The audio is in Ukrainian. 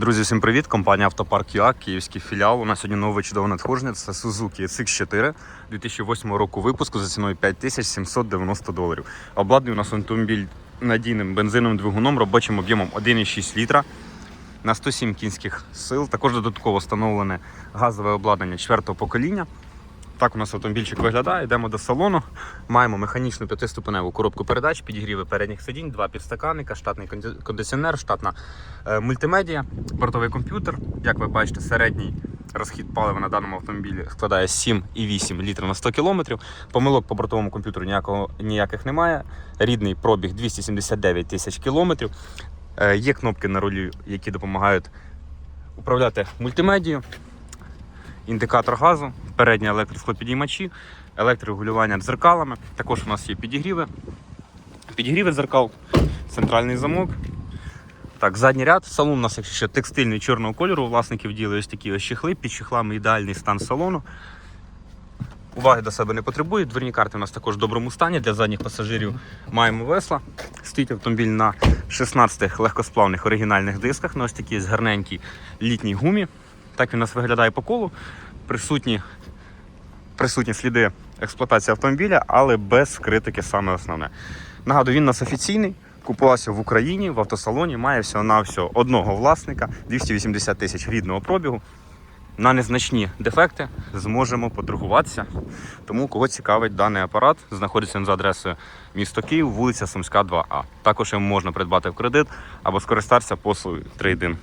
Друзі, всім привіт! Компанія Автопарк ЮА, київський філіал. У нас сьогодні нове чудове надходження. Це Suzuki SX4 2008 року випуску за ціною 5790 доларів. Обладнаний у нас автомобіль надійним бензиновим двигуном, робочим об'ємом 1,6 літра на 107 кінських сил. Також додатково встановлене газове обладнання 4 покоління. Так у нас автомобільчик виглядає. Йдемо до салону. Маємо механічну п'ятиступеневу коробку передач, підігріви передніх сидінь, два підстаканника, штатний кондиціонер, штатна е, мультимедіа, бортовий комп'ютер. Як ви бачите, середній розхід палива на даному автомобілі складає 7,8 літрів на 100 км. Помилок по бортовому комп'ютеру ніякого, ніяких немає. Рідний пробіг 279 тисяч кілометрів. Е, Є кнопки на рулі, які допомагають управляти мультимедією індикатор газу, передні електросклопідіймачі, електрорегулювання дзеркалами. Також у нас є підігріви. Підігріви дзеркал, центральний замок. Так, задній ряд. Салон у нас, ще текстильний чорного кольору, у власників діли ось такі ось чехли. Під чехлами ідеальний стан салону. Уваги до себе не потребує. Дверні карти у нас також в доброму стані. Для задніх пасажирів маємо весла. Стоїть автомобіль на 16 легкосплавних оригінальних дисках на ось такій гарненькій літній гумі. Так він у нас виглядає по колу. Присутні, присутні сліди експлуатації автомобіля, але без критики саме основне. Нагадую, він у нас офіційний. Купувався в Україні в автосалоні, має всього на всього одного власника, 280 тисяч рідного пробігу. На незначні дефекти зможемо поторгуватися. Тому кого цікавить даний апарат, знаходиться за адресою місто Київ, вулиця Сумська, 2А. Також його можна придбати в кредит або скористатися послугою трейдин.